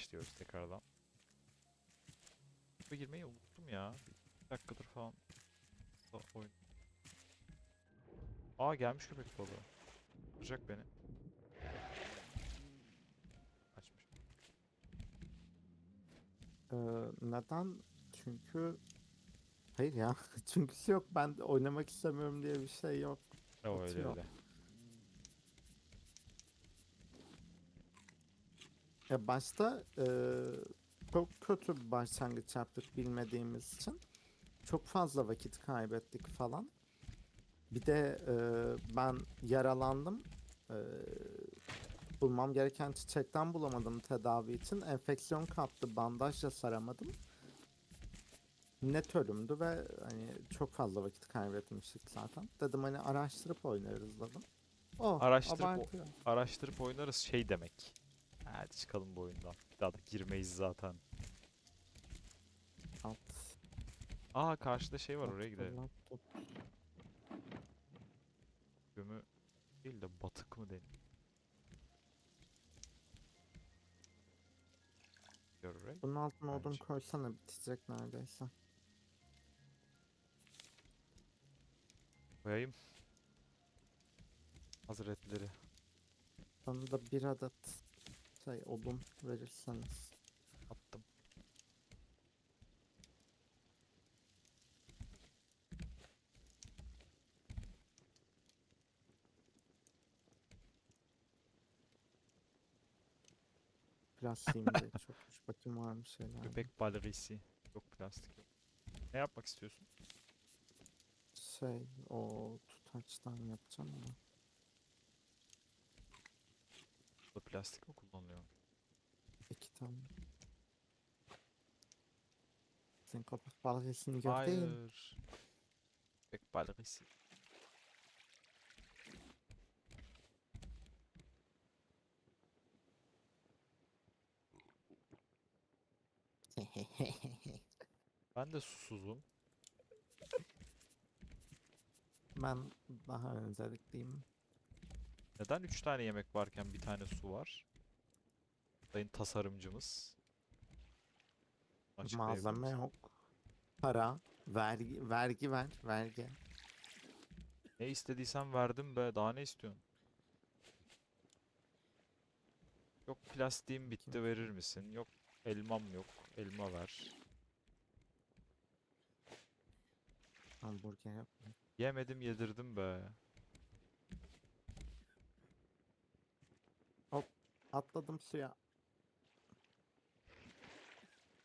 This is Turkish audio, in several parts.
başlıyoruz tekrardan. Bu girmeyi unuttum ya. Bir dakikadır falan. da Oyun. Aa gelmiş köpek balığı. Vuracak beni. Kaçmış. Ee, neden? Çünkü hayır ya. Çünküsü yok. Ben oynamak istemiyorum diye bir şey yok. O öyle Atıyor. öyle. Ya başta e, çok kötü bir başlangıç yaptık bilmediğimiz için. Çok fazla vakit kaybettik falan. Bir de e, ben yaralandım. E, bulmam gereken çiçekten bulamadım tedavi için. Enfeksiyon kaptı, bandajla saramadım. Net ölümdü ve hani çok fazla vakit kaybetmiştik zaten. Dedim hani araştırıp oynarız dedim. Oh, Araştırıp abartıyor. Araştırıp oynarız şey demek. Hadi çıkalım bu oyundan. Bir daha da girmeyiz zaten. Alt. Aa karşıda şey var oraya gidelim. Laptop. Gömü değil de batık mı deniyor? Görerek. Bunun altına odun Bence. koysana bitecek neredeyse. Koyayım. Hazretleri. Bana da bir adet şey odun verirseniz. Attım. Plastiğim de çokmuş. Bakayım var mı şeyler. Köpek balığısı. Yok plastik yok. Ne yapmak istiyorsun? Şey o tutaçtan yapacağım da. Bu plastik mi kullanılıyor? İki tane. Sen köpek balığısını gördün. Hayır. Köpek balığısı. Ben de susuzum. ben daha öncelikliyim. Neden 3 tane yemek varken bir tane su var? Sayın tasarımcımız. Malzeme yok. Para, vergi, vergi ver, vergi. Ne istediysen verdim be. Daha ne istiyorsun? Yok plastiğim bitti verir misin? Yok elmam yok. Elma ver. Hamburger yap. Yemedim yedirdim be. Atladım suya.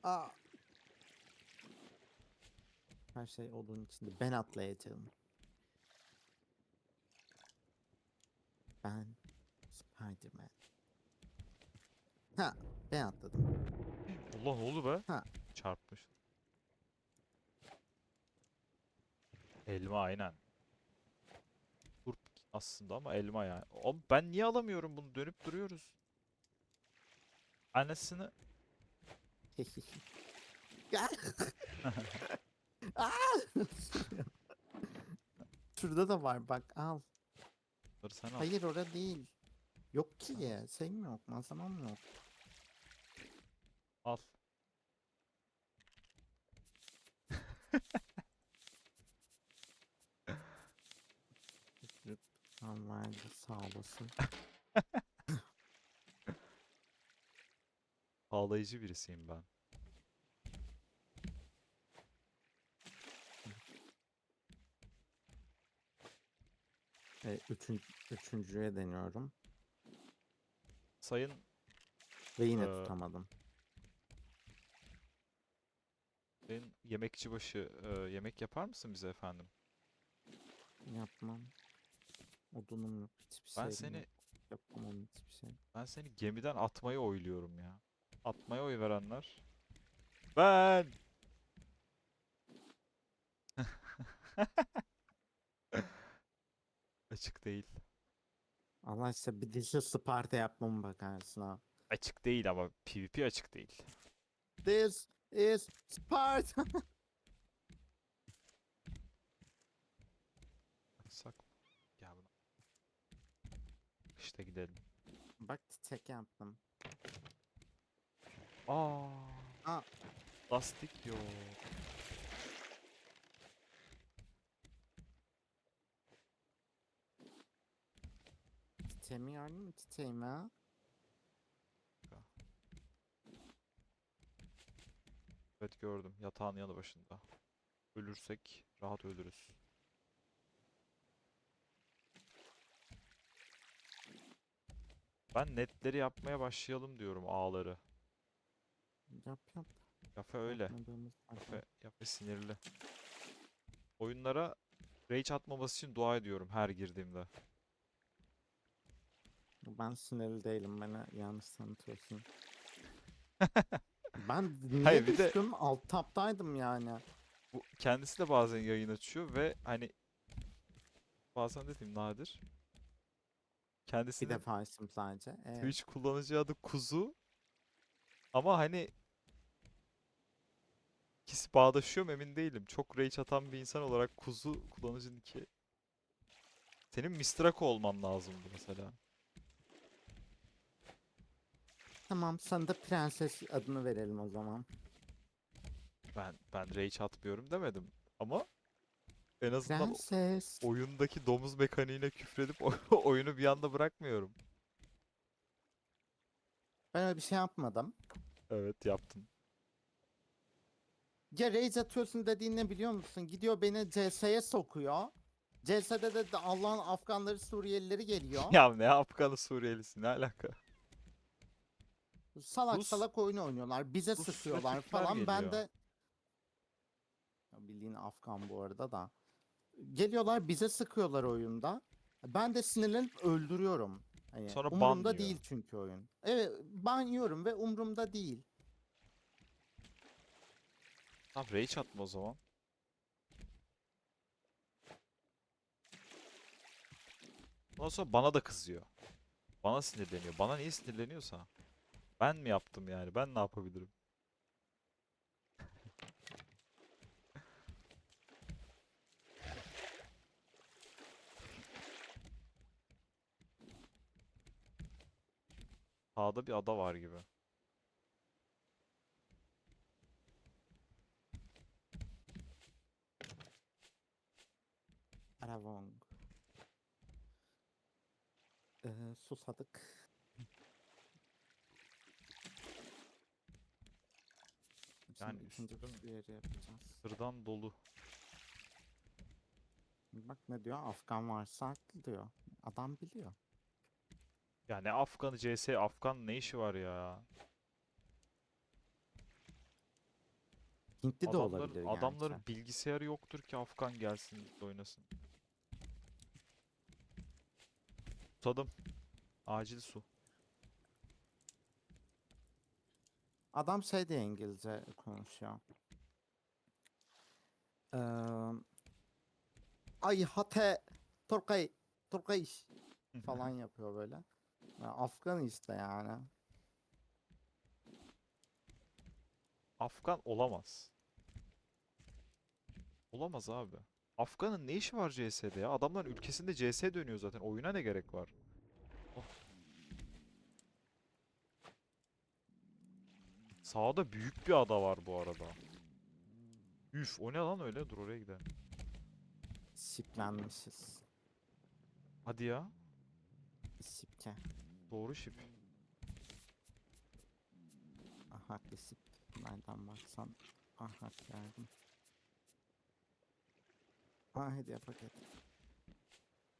Aa. Her şey odun içinde. Ben atlayacağım. Ben Spiderman. Ha, ben atladım. Allah ne oldu be? Ha. Çarpmış. Elma aynen. Turp aslında ama elma yani. Oğlum ben niye alamıyorum bunu? Dönüp duruyoruz. Annesini Gel. Aa! Şurada da var bak al. Bunları sen al. Hayır orada değil. Yok ki ya. Şeyim yok. Malzemem yok. Al. Verdi sağ olasın. Ağlayıcı birisiyim ben. E, üçün, üçüncüye deniyorum. Sayın Ve yine Ee, tutamadım. sayın yemekçi başı e, yemek yapar mısın bize efendim? Yapmam. Odunum yok. Hiçbir Ben şeyim seni yok. Yapamam hiçbir şey. ben seni gemiden atmayı oyluyorum ya. Atmaya oy verenler. Ben. Açık değil. Allah işte bir dişi Sparta yapmamı bakarsın ha. Açık değil ama PvP açık değil. This is Sparta. Açsak mı? Gel buna. İşte gidelim. Bak çiçek yaptım. Aa. Aa. Lastik yok. Titemi gördün mü titemi? Evet gördüm. Yatağın yanı başında. Ölürsek rahat ölürüz. Ben netleri yapmaya başlayalım diyorum ağları. Yap yap. Yafe öyle. Yafe, Yafe sinirli. Oyunlara rage atmaması için dua ediyorum her girdiğimde. Ben sinirli değilim. Bana yanlış tanıtıyorsun. ben niye Hayır, bir de- düştüm? Alt taptaydım yani. Bu kendisi de bazen yayın açıyor ve hani bazen dediğim nadir. Bir Kendisinin defa açtım sadece. Ee, Twitch kullanıcı adı Kuzu. Ama hani ikisi bağdaşıyor mu emin değilim. Çok rage atan bir insan olarak Kuzu kullanıcı ki. Senin Mr. Ako olman lazımdı mesela. tamam sana da prenses adını verelim o zaman. Ben ben rage atmıyorum demedim. Ama en azından Prenses. oyundaki domuz mekaniğine küfredip oyunu bir anda bırakmıyorum. Ben öyle bir şey yapmadım. Evet yaptın. Ya rage atıyorsun dediğin ne biliyor musun? Gidiyor beni CS'ye sokuyor. CS'de de de Allah'ın Afganları Suriyelileri geliyor. Ya ne Afganı Suriyelisi ne alaka? Salak Rus- salak oyun oynuyorlar. Bize Rus sıkıyorlar rakipler falan. Ben geliyor. de Ya bildiğin Afgan bu arada da. Geliyorlar bize sıkıyorlar oyunda. Ben de sinirlenip öldürüyorum. Hani Sonra umurumda banlıyor. değil çünkü oyun. Evet banlıyorum ve umurumda değil. Tamam rage atma o zaman. Ondan sonra bana da kızıyor. Bana sinirleniyor. Bana niye sinirleniyorsa. Ben mi yaptım yani? Ben ne yapabilirim? Sağda bir ada var gibi. Susadık. Şimdi Yani ikinci üstüm- bir yeri yapacağız. Sırdan dolu. Bak ne diyor? Afgan varsa haklı diyor. Adam biliyor. Ya ne Afgan'ı CS Afgan ne işi var ya? Hintli de Adamların, olabilir gerçi. adamların bilgisayarı yoktur ki Afgan gelsin oynasın. Susadım. Acil su. Adam şey de İngilizce konuşuyor. Eee Ay hate Turkay Turkay falan yapıyor böyle. Ya, Afgan işte yani. Afgan olamaz. Olamaz abi. Afgan'ın ne işi var CS'de ya? Adamların ülkesinde CS dönüyor zaten. Oyuna ne gerek var? Sağda büyük bir ada var bu arada. Üf o ne lan öyle? Dur oraya gidelim. Siplenmişiz. Hadi ya. Sipke. Doğru şip. Ahaklı sip. Nereden baksan ahak geldim. Aa hediye paket.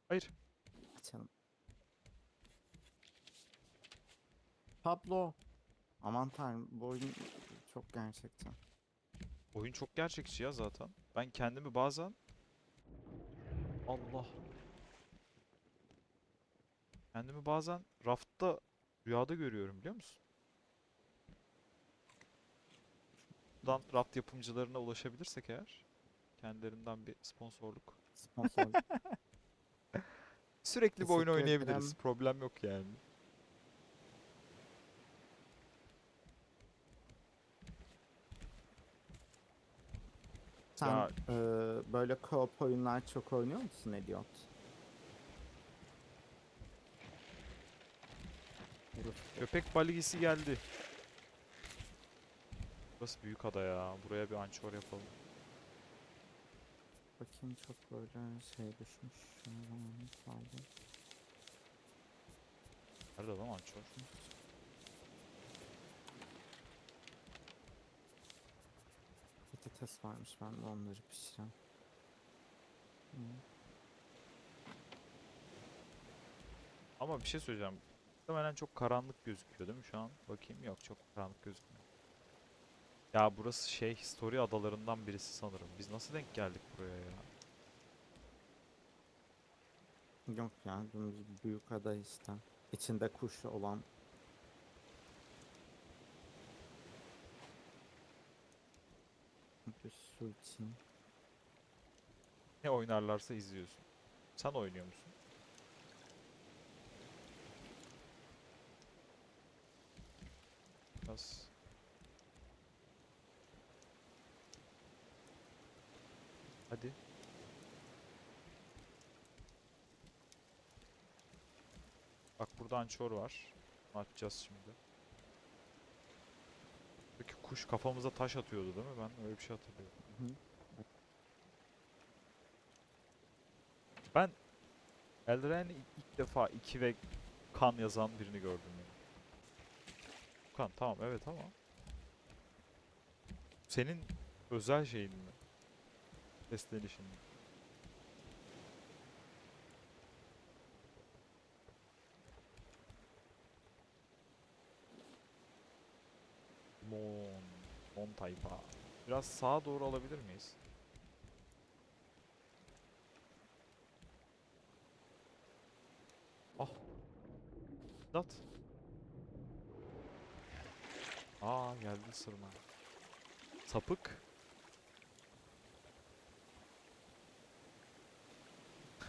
Hayır. Açalım. Pablo. Aman tanrım bu oyun çok gerçekçi. Oyun çok gerçekçi ya zaten. Ben kendimi bazen Allah kendimi bazen rafta rüyada görüyorum biliyor musun? Buradan raft yapımcılarına ulaşabilirsek eğer kendilerinden bir sponsorluk. Sponsor. Sürekli bir oyun Teşekkür oynayabiliriz. Problem yok yani. Sen Ya- eee, böyle co-op oyunlar çok oynuyor musun Elliot? Köpek balıgisi geldi. Burası büyük ada ya. Buraya bir ançor yapalım. Bakayım çok böyle şey düşmüş. Şunu zamanı kaldı. Nerede lan ançor? Patates varmış ben de onları pişireceğim. Hı. Ama bir şey söyleyeceğim. Muhtemelen çok karanlık gözüküyor değil mi şu an? Bakayım yok çok karanlık gözükmüyor. Ya burası şey Story adalarından birisi sanırım. Biz nasıl denk geldik buraya ya? Yok ya dümdüz büyük ada işte. İçinde kuş olan. Bir su için. Ne oynarlarsa izliyorsun. Sen oynuyor musun? Biraz Hadi. Bak burada ançor var. Atacağız şimdi. Kuş kafamıza taş atıyordu değil mi? Ben öyle bir şey hatırlıyorum. Hı. Ben Eldrain'e ilk defa 2 ve kan yazan birini gördüm yani. Kan tamam evet ama senin özel şeyin mi? Seslenişin mi? Mon, Mon tayfa. Biraz sağa doğru alabilir miyiz? Ah. Dat. Aa geldi sırma. Sapık.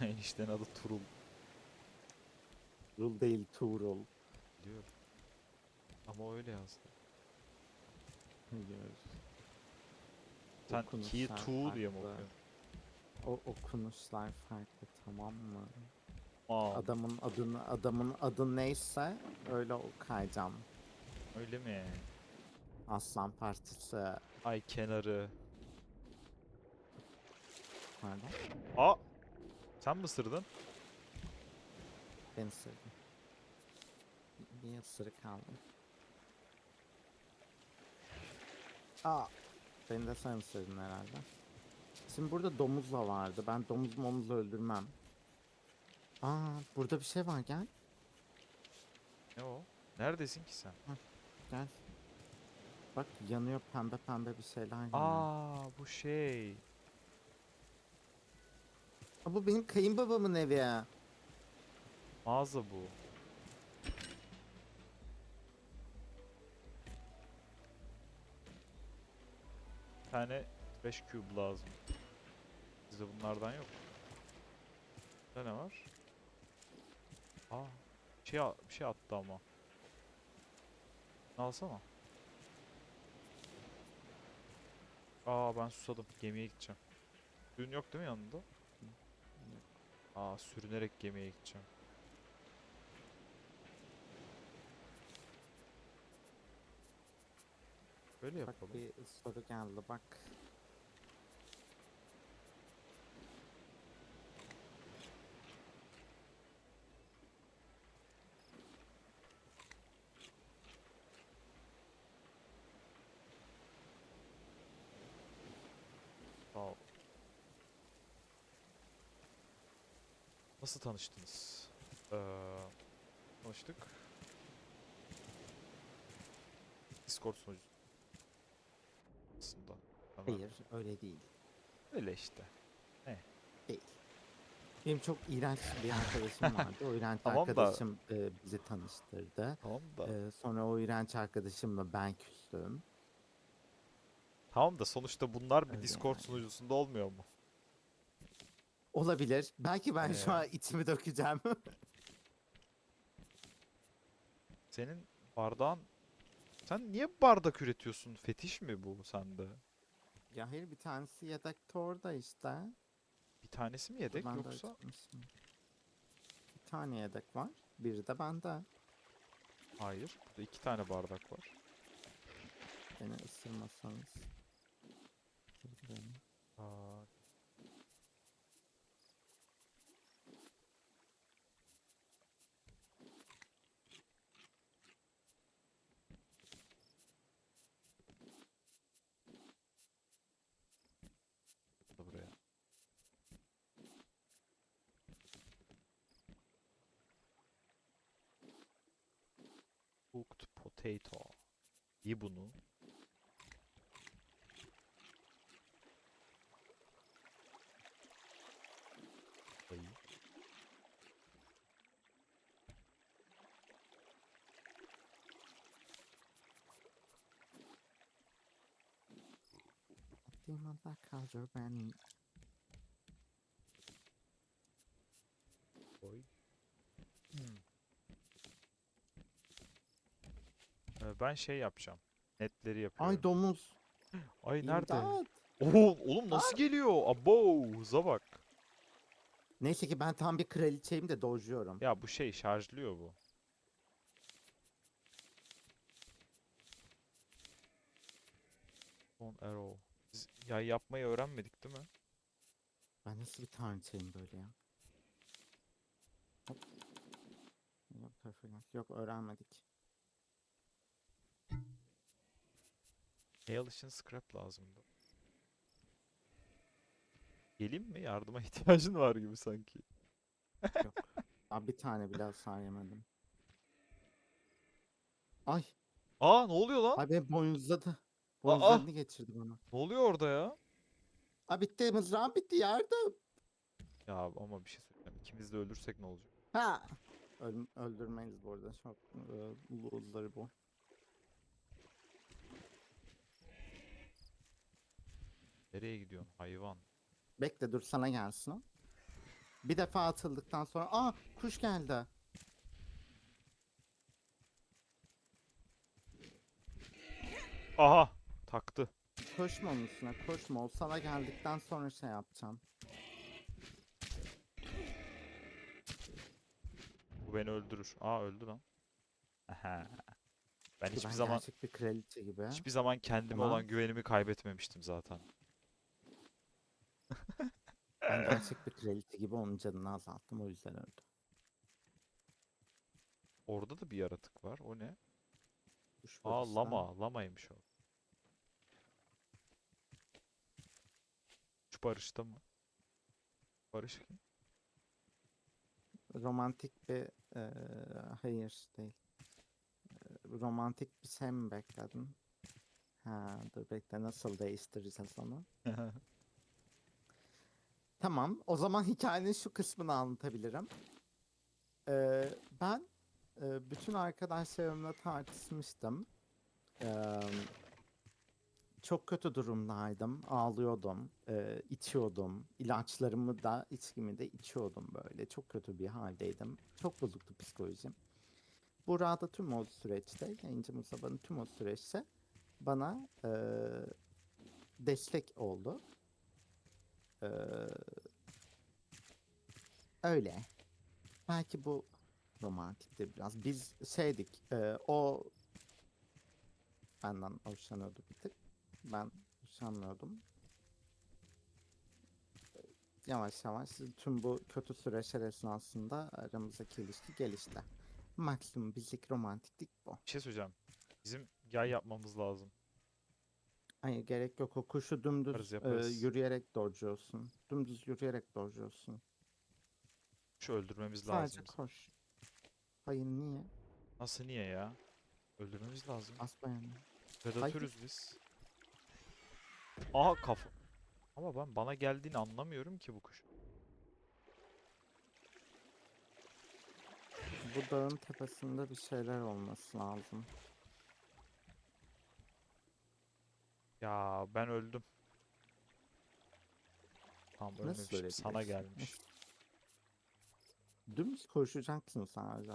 Eniştenin adı Turul Rul değil Tuğrul. diyor. Ama öyle yazdı. Hayır. Sen Okunuşlar Key Two diye mi farklı. okuyorsun? O okunuşlar farklı tamam mı? Aa, Adamın adını adamın adı neyse öyle okuyacağım. öyle mi? Aslan Partisi Ay kenarı. pardon. Aa! Sen mi ısırdın? Ben ısırdım. Bir ısırık aldım. Aa! Beni de sen ısırdın herhalde. Şimdi burada domuz da vardı. Ben domuz momuz öldürmem. Aa, burada bir şey var gel. Ne o? Neredesin ki sen? Gel. Bak yanıyor pembe pembe bir şeyler yanıyor. Aa bu şey. Aa, bu benim kayınbabamın evi. Mağaza bu. Tane trash cube lazım. Bizde bunlardan yok. Burada ne var? Aa, bir şey, bir şey attı ama. Alsana. Aa ben susadım. Gemiye gideceğim. Suyun yok değil mi yanında? Aa sürünerek gemiye gideceğim. Böyle Bak yapalım. bir soru geldi bak. Ol. Nasıl tanıştınız? Ee, tanıştık. Discord sunucu. Aslında. Ama Hayır öyle değil. Öyle işte. Değil. Benim çok iğrenç bir arkadaşım vardı. O iğrenç Tamam da- arkadaşım e, bizi tanıştırdı. Tamam da. E, sonra o iğrenç arkadaşımla ben küstüm. Tamam da sonuçta bunlar bir Öyle Discord yani. sunucusunda olmuyor mu? Olabilir. Belki ben şu Ee. an içimi dökeceğim. Senin bardağın... Sen niye bardak üretiyorsun? Fetiş mi bu sende? ya hayır bir tanesi yedekte orada işte. Bir tanesi mi yedek Ben de yoksa? açmışım. Bir tane yedek var. Biri de bende. Hayır. Burada iki tane bardak var. Beni ısırmasanız. Aa, da buraya. Cooked potato. İyi bunu. Ay. Demanda kaldır beni. Koy. Hmm. Ee, ben şey yapacağım. Netleri yapıyorum. Ay domuz. Ay nerede? İmdat. Oo, oğlum nasıl geliyor? Abo, hıza bak. Neyse ki ben tam bir kraliçeyim de dojuyorum. Ya bu şey şarjlıyor bu. Son arrow. Biz yay yapmayı öğrenmedik değil mi? Ben nasıl bir tanrıçayım böyle ya? Hop. Yok. Yok öğrenmedik. Nail için scrap lazımdı. Geleyim mi? Yardıma ihtiyacın var gibi sanki. Yok. Daha bir tane bile hasar yemedim. Ay. Aa ne oluyor lan? Ay beni boynuzladı. Boynuzlarını geçirdi bana. Ne oluyor orada ya? Ay bitti mızrağım bitti yardım. Ya ama bir şey söyleyeceğim. İkimiz de ölürsek ne olacak? Ha. Öl öldürmeyiz bu arada. Çok e, uzları bu. Nereye gidiyorsun hayvan? Bekle dur sana gelsin o. Bir defa atıldıktan sonra aa kuş geldi. Aha! Taktı. Koşma onun üstüne koşma. O sana geldikten sonra şey yapacağım. Bu beni öldürür. Aa öldü lan. Aha. Ben hiçbir ben zaman gerçek bir kraliçe gibi. hiçbir zaman kendime Tamam. olan güvenimi kaybetmemiştim zaten. Ben gerçek bir kraliçe gibi onun canını azalttım o yüzden öldü. Orada da bir yaratık var. O ne? Kuş Aa işte. lama. Lamaymış o. Şu barışta mı? Barış kim? Romantik bir eee, hayır değil. Romantik bir şey mi bekledin? Ha dur bekle nasıl değiştireceğiz onu? Tamam o zaman hikayenin şu kısmını anlatabilirim. Eee, ben eee, bütün arkadaşlarımla tartışmıştım. Eee, çok kötü durumdaydım. Ağlıyordum. eee, içiyordum. İlaçlarımı da içkimi de içiyordum böyle. Çok kötü bir haldeydim. Çok bozuktu psikolojim. Buğra da tüm o süreçte, yayıncı Musaba'nın tüm o süreçte bana eee, destek oldu. Eee, öyle. Belki bu romantiktir biraz. Biz şeydik, eee, o benden hoşlanıyordu bir tık. Ben hoşlanmıyordum. Yavaş yavaş tüm bu kötü süreçler esnasında aramızdaki ilişki gelişti. Maksimum bizlik romantiklik bu. Bir şey söyleyeceğim. Bizim yay yapmamız lazım. Hayır gerek yok o kuşu dümdüz Yaparız, e, yaparız. yürüyerek dojluyorsun. Dümdüz yürüyerek dojluyorsun. Şu öldürmemiz Sadece lazım. koş. Hayır niye? Nasıl niye ya? Öldürmemiz lazım. Asmayın. Predatörüz biz. Aha kafa. Ama ben bana geldiğini anlamıyorum ki bu kuş. Bu dağın tepesinde bir şeyler olması lazım. Ya ben öldüm. Nasıl ölmemişim. Sana gelmiş. Dümdüz koşacaksın sadece.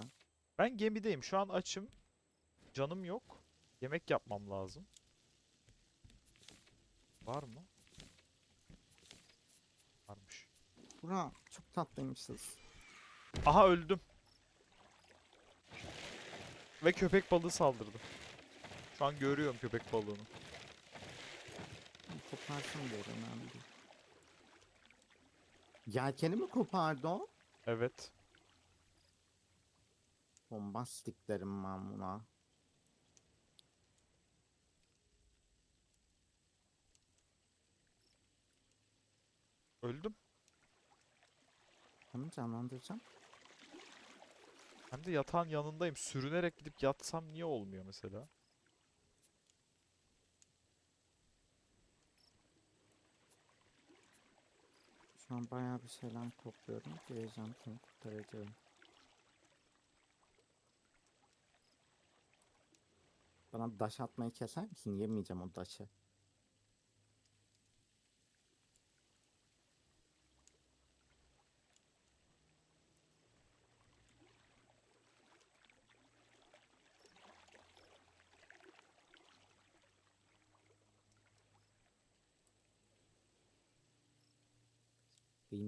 Ben gemideyim. Şu an açım. Canım yok. Yemek yapmam lazım. Var mı? Varmış. Bura çok tatlıymışız. Aha öldüm. Ve köpek balığı saldırdı. Şu an görüyorum köpek balığını. Koparsın diyor önemli değil. Yelkeni mi kopardı o? Evet. Bombastik derim ben buna. Öldüm. Onu canlandıracağım. Hem de yatağın yanındayım. Sürünerek gidip yatsam niye olmuyor mesela? Şu an bayağı bir şeyler topluyorum. Geleceğim seni kurtaracağım. Bana daş atmayı keser misin? Yemeyeceğim o daşı.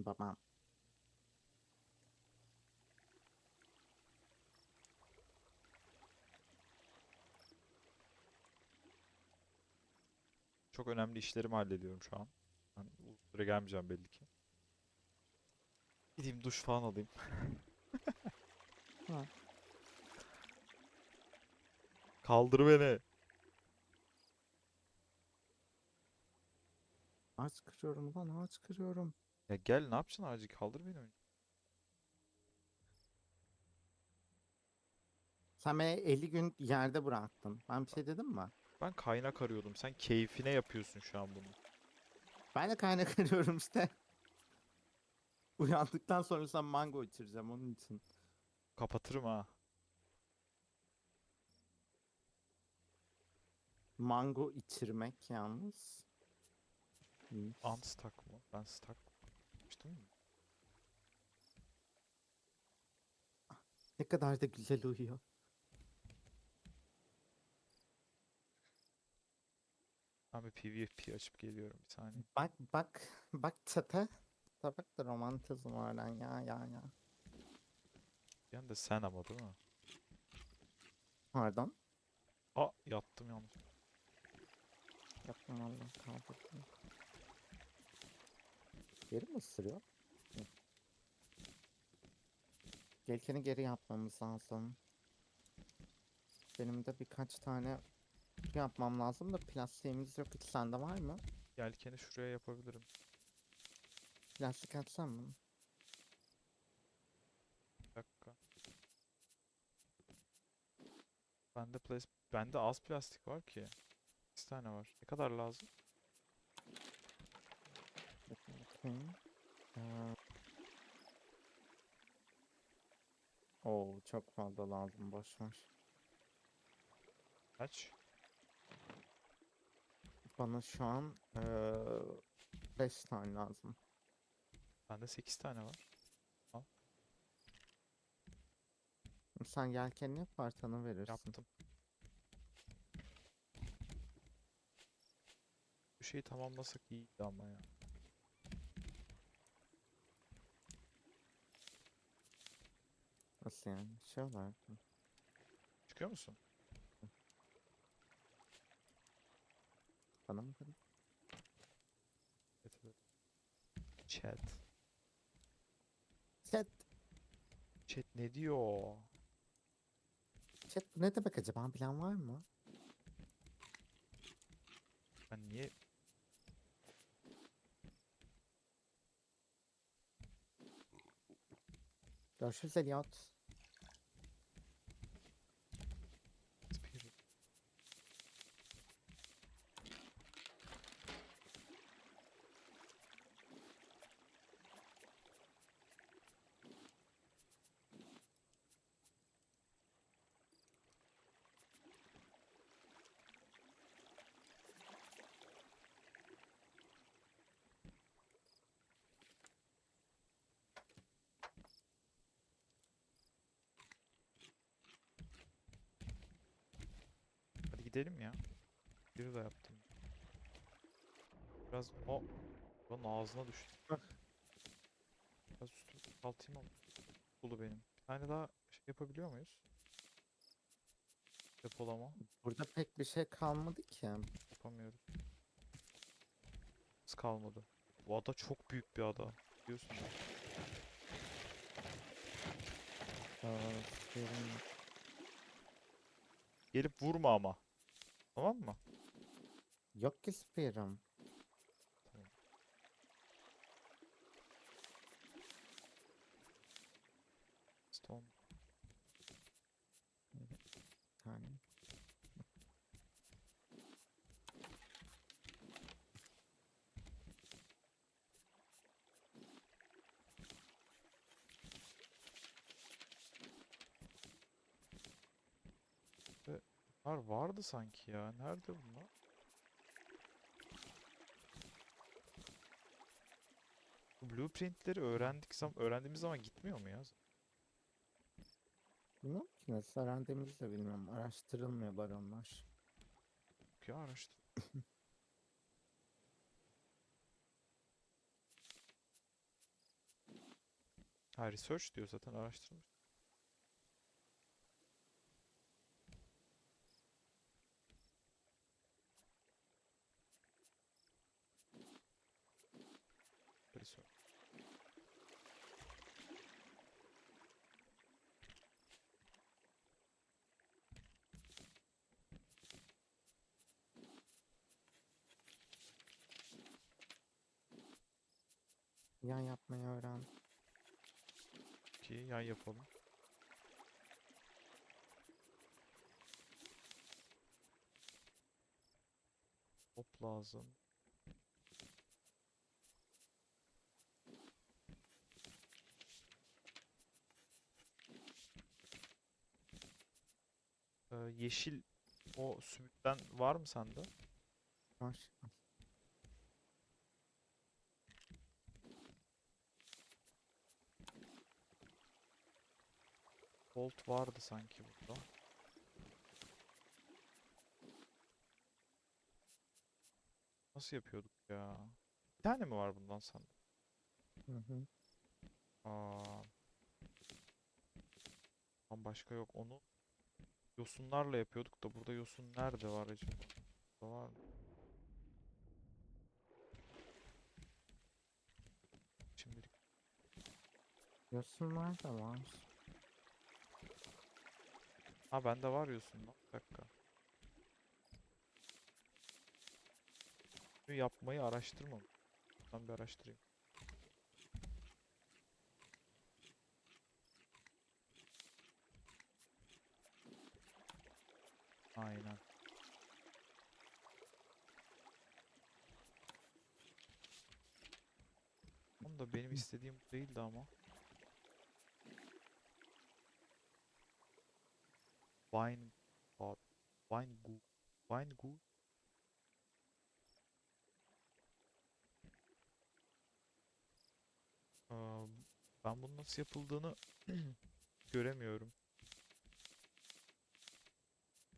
Babam. Çok önemli işlerimi hallediyorum şu an. Ben uzun gelmeyeceğim belli ki. Gideyim duş falan alayım. Ha. Kaldır beni. Ağaç kırıyorum lan ağaç kırıyorum. Ya gel ne yapacaksın acil kaldır beni önce. Sen beni 50 gün yerde bıraktın. Ben bir şey dedim mi? Ben kaynak arıyordum. Sen keyfine yapıyorsun şu an bunu. Ben de kaynak arıyorum işte. Uyandıktan sonra sen mango içireceğim onun için. Kapatırım ha. Mango içirmek yalnız. İyiymiş. Unstuck mı? Ben stuck yapmıştım mı? Ne kadar da güzel uyuyor. Bir PvP açıp geliyorum bir saniye. Bak bak bak çete. Bak da romantizm var lan ya ya ya. Bir anda sen ama değil mi? Pardon. Aa yattım yanlış. Yapmam Allah kaldırdım. Geri mi ısırıyor? Yok. Gelkeni geri yapmamız lazım. Benim de birkaç tane yapmam lazım da plastiğimiz yok. Hiç sende var mı? Yelkeni şuraya yapabilirim. Plastik atsam mı? Bir dakika. Bende plas bende az plastik var ki. 2 tane var. Ne kadar lazım? Bakayım. Ee, Oo çok fazla lazım boş ver. Kaç? Bana şu an 5 tane lazım. Bende 8 tane var. Sen yelkenini yap artanı verirsin. Yaptım. Bu şeyi tamamlasak iyiydi ama ya. Nasıl yani? Şey olarak mı? Çıkıyor musun? Bana mı evet. Chat. Chat, Chat ne diyor? chat bu ne demek acaba? Bilen var mı? Ben niye Görüşürüz Elliot. Spirit- Hadi gidelim ya. Bir de yaptım. Biraz o Buranın ağzına düştü. Bak. Biraz üstümü kaltayım ama. Dolu benim. Bir tane daha şey yapabiliyor muyuz? Depolama. Burada pek bir şey kalmadı ki. Yapamıyoruz. Hiç kalmadı. Bu ada çok büyük bir ada. Biliyorsun. ya. Gelip vurma ama. Tamam mı? Yok ki spear'ım. Stone. Bir tane. Bunlar vardı sanki ya. Nerede bunlar? Bu blueprintleri öğrendik zam öğrendiğimiz zaman gitmiyor mu ya? Bilmiyorum ki nasıl öğrendiğimizi de bilmiyorum. Araştırılmıyor baronlar. Yok ya araştır. Ha research diyor zaten araştırmış. Research. Yan yapmayı öğren. Ki yan yapalım. Hop lazım. Ee, yeşil o sümükten var mı sende? Var. Bolt vardı sanki burada. Nasıl yapıyorduk ya? Bir tane mi var bundan sende? Hı hı. Aa. Tam başka yok. Onu yosunlarla yapıyorduk da burada yosun nerede var acaba? Burada var mı? Şimdilik Yosunlar da var. Ha bende var yosun lan. Bir dakika. Yapmayı araştırmam. Ben bir araştırayım. Aynen. Onu da benim istediğim değildi ama. Wine Aa, Wine Gu Wine Gu Aa, ben bunun nasıl yapıldığını göremiyorum.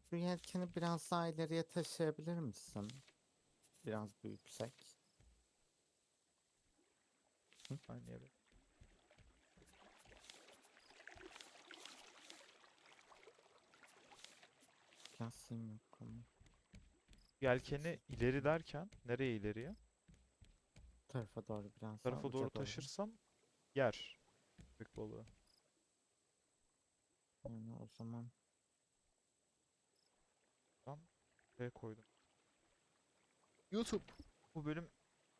Şu yelkeni biraz daha ileriye taşıyabilir misin? Biraz büyütsek. Aynı yere. Kasayım yok. Yelkeni ileri derken nereye ileriye? Tarafa doğru biraz tarafa doğru taşırsam yer köpek balığı. Yani o zaman Buraya koydum. YouTube. Bu bölüm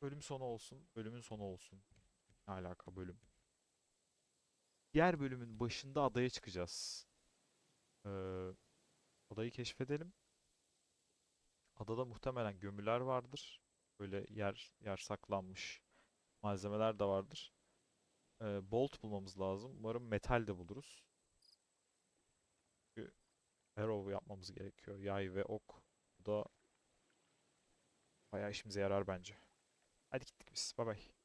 bölüm sonu olsun. Bölümün sonu olsun. Ne alaka bölüm? Diğer bölümün başında adaya çıkacağız. Ee, adayı keşfedelim. Adada muhtemelen gömüler vardır. Böyle yer yer saklanmış malzemeler de vardır. Ee, bolt bulmamız lazım. Umarım metal de buluruz. Çünkü arrow yapmamız gerekiyor. Yay ve ok. Bu da bayağı işimize yarar bence. Hadi gittik biz. Bay bay.